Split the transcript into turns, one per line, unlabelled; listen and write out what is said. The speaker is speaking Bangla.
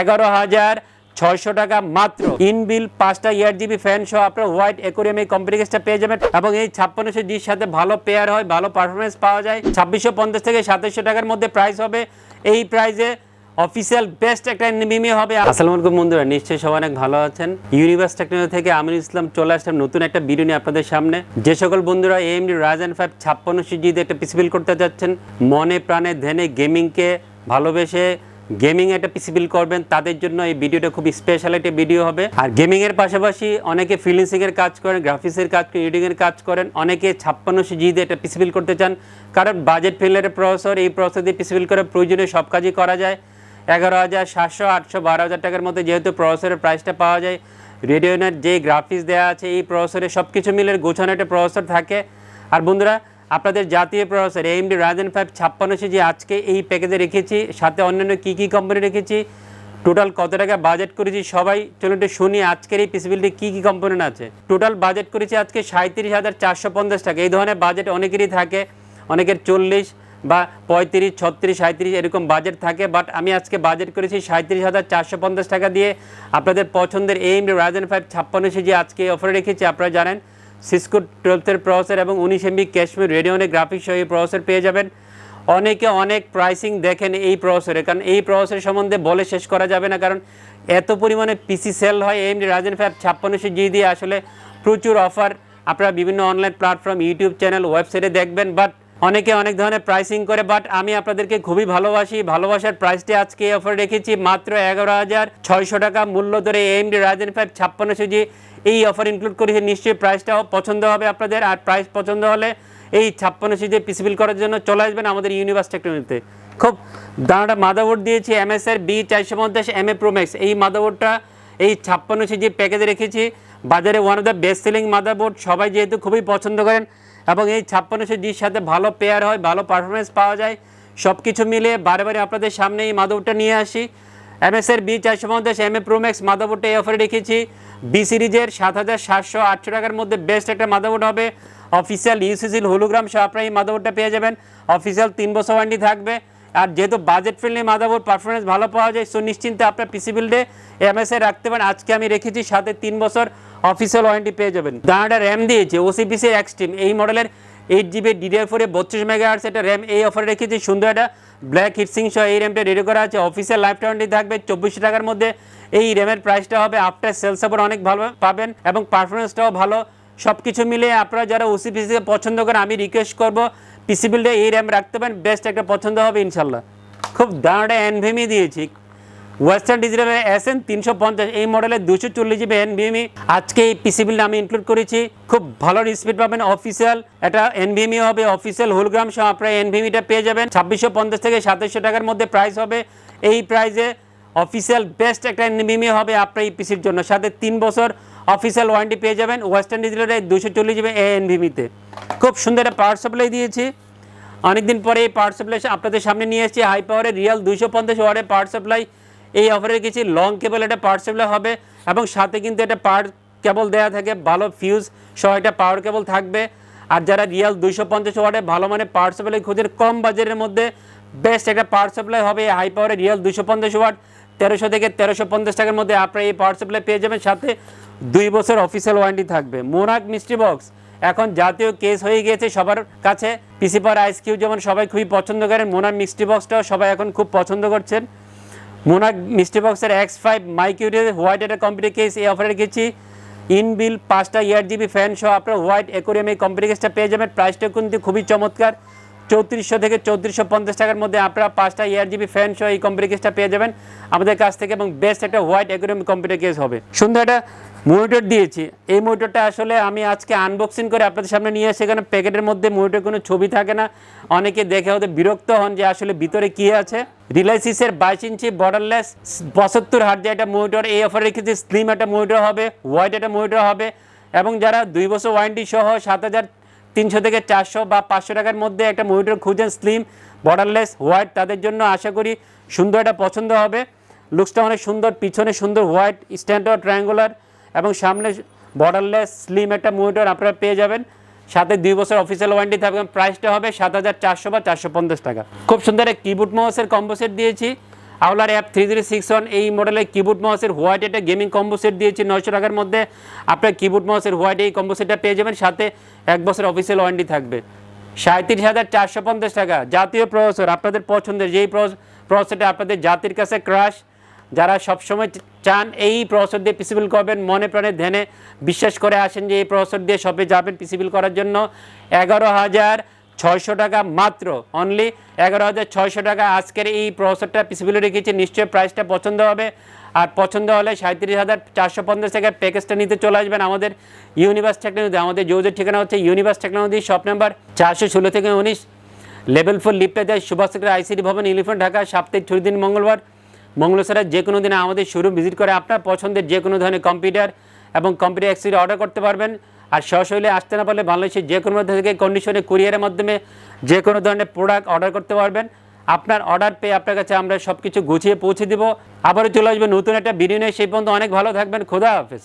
এগারো হাজার ছয়শো টাকা মাত্র। ইনবিল পাঁচটা ইয়ার জিবি ফ্যান সহ আপনার হোয়াইট একুরিয়াম এই কম্পিউটারটা পেয়ে যাবেন এবং এই ছাপ্পান্নশো জির সাথে ভালো পেয়ার হয়, ভালো পারফরমেন্স পাওয়া যায়। ছাব্বিশশো পঞ্চাশ থেকে সাতাশশো টাকার মধ্যে প্রাইস হবে। এই প্রাইসে অফিসিয়াল বেস্ট একটা নিমিমি হবে। আসসালামু আলাইকুম বন্ধুরা, নিশ্চয়ই সবাই অনেক ভালো আছেন। ইউনিভার্স টেকনোলজি থেকে আমির ইসলাম চলে আসলাম নতুন একটা ভিডিও নিয়ে আপনাদের সামনে। যে সকল বন্ধুরা এএমডি রাজেন ফাইভ ছাপ্পান্ন সিজিতে একটা পিসি বিল করতে যাচ্ছেন মনে প্রাণে, ধ্যানে গেমিংকে ভালোবেসে গেমিং একটা পিসি বিল করবেন, তাদের জন্য এই ভিডিওটা খুব স্পেশাল একটা ভিডিও হবে। আর গেমিং এর পাশাপাশি অনেকে ফিলিংসিং এর কাজ করেন গ্রাফিক্সের কাজ করেন এর কাজ করেন, অনেকে ছাপ্পান্ন জিতে একটা পিসি বিল করতে চান। কারণ বাজেট ফিল্ডের প্রসেসর এই প্রসেসর দিয়ে পিসি বিল করে প্রয়োজনীয় সব কাজই করা যায়। এগারো হাজার সাতশো, আটশো, বারো হাজার টাকার মধ্যে যেহেতু প্রসেসরের প্রাইসটা পাওয়া যায় রেডিওনের যে গ্রাফিক্স দেওয়া আছে, এই প্রসেসরে সব কিছু মিলে গোছানো একটা প্রসেসর থাকে। আর বন্ধুরা আপনাদের জাতীয় প্রসেসর এমডি রাজেন ফাইভ ছাপ্পান্ন সিজি আজকে এই প্যাকেজে রেখেছি, সাথে অন্যান্য কী কী কোম্পানি রেখেছি টোটাল কত টাকা বাজেট করেছি সবাই চলুন একটু শুনি আজকের এই পিসিবিলিটি কী কী কম্পোনেন্ট আছে। টোটাল বাজেট করেছি আজকে সাঁত্রিশ হাজার চারশো পঞ্চাশ টাকা। এই ধরনের বাজেট অনেকেরই থাকে, অনেকের চল্লিশ বা পঁয়ত্রিশ, ছত্রিশ সাঁত্রিশ এরকম বাজেট থাকে বাট আমি আজকে বাজেট করেছি সাঁত্রিশ হাজার চারশো পঞ্চাশ টাকা দিয়ে। আপনাদের পছন্দের এম রাজেন ফাইভ ছাপ্পান্ন সিজি আজকে অফারে রেখেছি, আপনারা জানেন সিসকো টুয়েলভের প্রসেসর এবং উনিশ এমবি ক্যাশমির রেডিওনে গ্রাফিক্স সহ এই প্রসেসর পেয়ে যাবেন। অনেকে অনেক প্রাইসিং দেখেন এই প্রসেসরে কারণ এই প্রসেসরের সম্বন্ধে বলে শেষ করা যাবে না, কারণ এত পরিমাণে পিসি সেল হয় এমডি রাজেন ফাইভ ছাপ্পান্নশো জি দিয়ে আসলে প্রচুর অফার আপনারা বিভিন্ন অনলাইন প্ল্যাটফর্ম ইউটিউব চ্যানেল ওয়েবসাইটে দেখবেন বাট অনেকে অনেক ধরনের প্রাইসিং করে বাট আমি আপনাদেরকে খুবই ভালোবাসি, ভালোবাসার প্রাইসটি আজকে এই অফার রেখেছি, মাত্র এগারো হাজার ছয়শো টাকা মূল্য ধরে এমডি রাজেন ফাইভ ছাপ্পান্নশো জি এই অফার ইনক্লুড করেছে, নিশ্চয়ই প্রাইসটাও পছন্দ হবে আপনাদের। আর প্রাইস পছন্দ হলে এই ছাপ্পান্ন সিজে পিসিবিল করার জন্য চলে আসবেন আমাদের ইউনিভার্স টেকনোলজিতে খুব দাঁড়াটা মাদাবোর্ড দিয়েছি এমএসআর বি চারশো পঞ্চাশ এম এ প্রোম্যাক্স এই মাদাবোর্ডটা এই ছাপ্পান্ন সিজি প্যাকেজে রেখেছি, বাজারে one of the best selling motherboard সবাই যেহেতু খুবই পছন্দ করেন, এবং এই ছাপ্পান্নশো জির সাথে ভালো পেয়ার হয়, ভালো পারফরমেন্স পাওয়া যায় সব কিছু মিলে বারে বারে আপনাদের সামনে এই মাদারবোর্ডটা নিয়ে আসি। এমএসের বি চারশো পঞ্চাশ, এম এ প্রোম্যাক্স মাদারবোর্ডটা এই অফারে রেখেছি। বি সিরিজের সাত হাজার সাতশো আটশো টাকার মধ্যে বেস্ট একটা মাদারবোর্ড হবে। অফিসিয়াল ইউসিসিল হোলোগ্রাম সহ আপনারা এই মাদারবোর্ডটা পেয়ে যাবেন। অফিসিয়াল তিন বছর ওয়ারেন্টি থাকবে। আর যেহেতু বাজেট ফ্রেন্ডলি মাদারবোর্ড পারফরমেন্স ভালো পাওয়া যায় সো নিশ্চিন্তে আপনার পিসি বিল্ডে এমএসএ রাখতে পারেন। আজকে আমি রেখেছি সাথে তিন বছর অফিসিয়াল ওয়ারেন্টি পেয়ে যাবেন। দাঁড়াটা র্যাম দিয়েছে ওসিপিসি এক্সট্রিম এই মডেলের এইট জিবি ডিডিআর ফোরে বত্রিশ মেগা আর্টস এটা র্যাম এই অফারে রেখেছি। সুন্দর একটা ব্ল্যাক হিটসিং সহ এই র্যামটা রেডি করা আছে। অফিসের লাইফ ওয়ারেন্টি থাকবে। চব্বিশশো টাকার মধ্যে এই র্যামের প্রাইসটা হবে। আফটার সেলস সাপোর্ট অনেক ভালো পাবেন এবং পারফরমেন্সটাও ভালো। সব কিছু মিলে আপনারা যারা ওসিপিসিকে পছন্দ করেন, আমি রিকোয়েস্ট করব পিসি বিল্ডে এই র্যাম রাখতে পারেন। বেস্ট একটা পছন্দ হবে ইনশাল্লাহ। খুব দাঁড়াটা এনভিমি দিয়েছি। ওয়েস্টার্ন ডিজিটালের এস এন তিনশো পঞ্চাশ, এই মডেলের দুশো চল্লিশ জিবি এনভিএমি আজকে এই পিসি বিলটা আমি ইনক্লুড করেছি। খুব ভালো স্পিড পাবেন অফিসিয়াল এটা এনভিএমি হবে অফিসিয়াল হোলগ্রাম সহ আপনারা এনভিএমিটা পেয়ে যাবেন। ছাব্বিশশো পঞ্চাশ থেকে সাতাশশো টাকার মধ্যে প্রাইস হবে। এই প্রাইসে অফিসিয়াল বেস্ট একটা এনভিএমি হবে আপনার এই পিসির জন্য। সাথে তিন বছর অফিসিয়াল ওয়ারেন্টি পেয়ে যাবেন। ওয়েস্টার্ন ডিজিটালের দুশো চল্লিশ জিবি এনভিএমিতে খুব সুন্দর একটা পাওয়ার সাপ্লাই দিয়েছি। অনেকদিন পরে এই পাওয়ার সাপ্লাই আপনাদের সামনে নিয়ে এসেছি। হাই পাওয়ারের রিয়াল দুশো পঞ্চাশ ওয়ার্ডের পাওয়ার সাপ্লাই এই অফারে রেখেছি লং কেবল এটা পাওয়ার হবে এবং সাথে কিন্তু এটা পাওয়ার কেবল দেওয়া থাকে, ভালো ফিউজ সহ এটা পাওয়ার কেবল থাকবে। আর যারা রিয়াল দুইশো পঞ্চাশ ওয়ার্ডে ভালো মানে পাওয়ার সাপ্লাই কম বাজারের মধ্যে বেস্ট একটা পাওয়ার সাপ্লাই হবে হাই পাওয়ারের রিয়াল দুইশো পঞ্চাশ ওয়াট তেরোশো থেকে তেরোশো পঞ্চাশ টাকার মধ্যে আপনারা এই পাওয়ার সাপ্লাই পেয়ে যাবেন। সাথে দুই বছর অফিসিয়াল ওয়ারেন্টি থাকবে। মোনাক মিস্ট্রি বক্স এখন জাতীয় কেস হয়ে গিয়েছে সবার কাছে। পিসি পার আইস কিউ যেমন সবাই খুবই পছন্দ করেন মোনার মিস্ট্রি বক্সটাও সবাই এখন খুব পছন্দ করছেন। মোনাক মিস্ট্রি বক্সের এক্স ফাইভ মাইকিউরি হোয়াইট একটা কম্পিউটার কেস এই অফারে রেখেছি। ইনবিল পাঁচটা ইয়ার জিবি ফ্যান সহ আপনার হোয়াইট একুরিয়াম এই কম্পিউটার কেসটা পেয়ে যাবেন। প্রাইসটা কিন্তু খুবই চমৎকার। চৌত্রিশশো থেকে চৌত্রিশশো পঞ্চাশ টাকার মধ্যে আপনারা পাঁচটা ইয়ার জিবি ফ্যান সহ এই কম্পিউটার কেসটা পেয়ে যাবেন। আমাদের কাছ থেকে এবং বেস্ট একটা হোয়াইট একুরিয়াম কম্পিউটার কেস হবে। সুন্দর একটা মনিটর দিয়েছি। এই মনিটরটা আসলে আমি আজকে আনবক্সিং করে আপনাদের সামনে নিয়ে এসে এখানে প্যাকেটের মধ্যে মনিটর কোনো ছবি থাকে না। অনেকে দেখে হতে বিরক্ত হন যে আসলে ভিতরে কি আছে। রিলাইসিসের বাইশ ইঞ্চি বর্ডারলেস পঁচাত্তর হার্ট যে একটা মনিটর। এই অফারে রেখেছি স্লিম একটা মনিটর হবে হোয়াইট একটা মনিটর হবে। এবং যারা দুই বছর ওয়ারেন্টি সহ সাত হাজার তিনশো থেকে চারশো বা পাঁচশো টাকার মধ্যে একটা মনিটর খুঁজেন স্লিম বর্ডারলেস হোয়াইট তাদের জন্য আশা করি সুন্দর একটা পছন্দ হবে। লুকসটা অনেক সুন্দর, পিছনে সুন্দর হোয়াইট স্ট্যান্ডার্ড ট্রায়াঙ্গুলার এবং সামনে বর্ডারলেস স্লিম একটা মনিটর আপনারা পেয়ে যাবেন। সাথে দুই বছর অফিসিয়াল ওয়ারেন্টি থাকবে প্রাইসটা হবে সাত হাজার চারশো বা চারশো পঞ্চাশ টাকা। খুব সুন্দর এক কিবোর্ড মাউসের কম্বো সেট দিয়েছি। আওলার অ্যাপ থ্রি থ্রি সিক্স ওয়ান এই মডেলের কিবোর্ড মাউসের হোয়াইট একটা গেমিং কম্বো সেট দিয়েছি নয়শো টাকার মধ্যে। আপনার কিবোর্ড মাউসের হোয়াইট এই কম্বো সেটটা পেয়ে যাবেন। সাথে এক বছর অফিসিয়াল ওয়ারেন্টি থাকবে। সাঁত্রিশ হাজার চারশো পঞ্চাশ টাকা। জাতীয় প্রসেসর আপনাদের পছন্দের যেই প্রসেসরটা আপনাদের জাতির কাছে ক্রাশ যারা সবসময় চান, এই প্রসেসর দিয়ে পিসিবিল করবেন। মনে প্রাণে ধ্যানে বিশ্বাস করে আসেন যে এই প্রসেসর দিয়ে সবে যাবেন পিসিবিল করার জন্য। এগারো হাজার ছয়শো টাকা মাত্র অনলি এগারো হাজার ছয়শো টাকা। আজকের এই প্রসেসরটা পিসিবিলে রেখেছি, নিশ্চয়ই প্রাইসটা পছন্দ হবে। আর পছন্দ হলে সাঁত্রিশ হাজার চারশো পঞ্চাশ টাকার প্যাকেজটা নিতে চলে আসবেন আমাদের ইউনিভার্স টেকনোলজি আমাদের যৌদের ঠিকানা হচ্ছে ইউনিভার্স টেকনোলজি শপ নাম্বার চারশো ষোলো থেকে উনিশ। লেভেল ফোর লিফটে যায় সুভাষ আইসিডি ভবন ইলিফেন্ট ঢাকা সাপ্তাহিক ছুটির দিন মঙ্গলবার মঙ্গলসারা যে কোনো দিনে আমাদের শোরুম ভিজিট করে আপনার পছন্দের যে কোনো ধরনের কম্পিউটার এবং কম্পিউটার অ্যাক্সেসরি অর্ডার করতে পারবেন। আর সরাসরি আসতে না পারলে বাংলাদেশের যে কোনো মধ্যে থেকে কন্ডিশনে কুরিয়ারের মাধ্যমে যে কোনো ধরনের প্রোডাক্ট অর্ডার করতে পারবেন। আপনার অর্ডার পেয়ে আপনার কাছে আমরা সব কিছু গুছিয়ে পৌঁছে দেবো। আবারও চলে আসবেন নতুন একটা নিয়ে। সেই পর্যন্ত অনেক ভালো থাকবেন। খোদা হাফেজ।